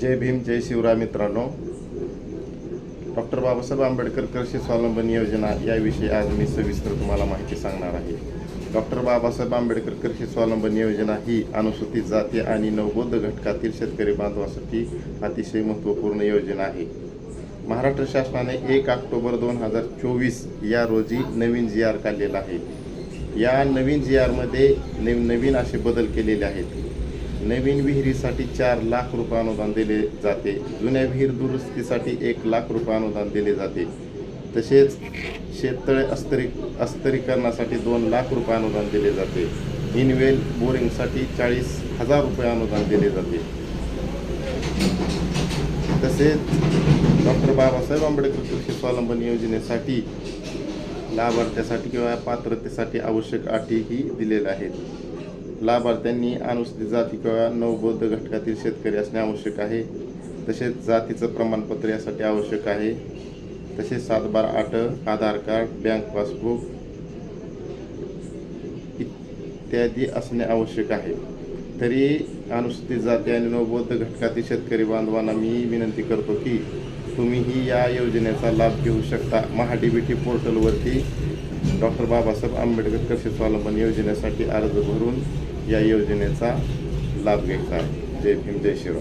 जय भीम जय शिवराय मित्रांनो. डॉक्टर बाबासाहेब आंबेडकर कृषी स्वावलंबन योजना याविषयी आज मी सविस्तर तुम्हाला माहिती सांगणार आहे. डॉक्टर बाबासाहेब आंबेडकर कृषी स्वावलंबन योजना ही अनुसूचित जाती आणि नवबौद्ध घटकातील शेतकरी बांधवासाठी अतिशय महत्त्वपूर्ण योजना आहे. महाराष्ट्र शासनाने एक ऑक्टोबर दोन हजार चोवीस या रोजी नवीन जी आर काढलेला आहे. या नवीन जी आरमध्ये नवीन नवीन असे बदल केलेले आहेत. नवीन विहिरीसाठी चार लाख रुपये अनुदान दिले जाते. जुन्या विहीर दुरुस्तीसाठी एक लाख रुपये अनुदान दिले जाते. तसेच शेततळे अस्तरी अस्तरीकरणासाठी दोन लाख रुपये अनुदान दिले जाते. इनवेल बोरिंगसाठी चाळीस हजार रुपये अनुदान दिले जाते. तसेच डॉक्टर बाबासाहेब आंबेडकर कृषी स्वावलंबन योजनेसाठी लाभार्थ्यासाठी किंवा पात्रतेसाठी आवश्यक अटीही दिलेल्या आहेत. लाभार्थ्यांनी अनुसूचित जाती किंवा नवबौद्ध घटकातील शेतकरी असणे आवश्यक आहे. तसेच जातीचं प्रमाणपत्र यासाठी आवश्यक आहे. तसेच सातबार आठ आधार कार्ड बँक पासबुक इत्यादी असणे आवश्यक आहे. तरी अनुसूचित जाती आणि नवबौद्ध घटकातील शेतकरी बांधवांना मी विनंती करतो की तुम्हीही या योजनेचा लाभ घेऊ शकता. महा डी बी टी पोर्टलवरती डॉक्टर बाबासाहेब आंबेडकर कृषी स्वावलंबन योजनेसाठी अर्ज भरून या योजनेचा लाभ घ्यायचा आहे जय भीम जय शिरो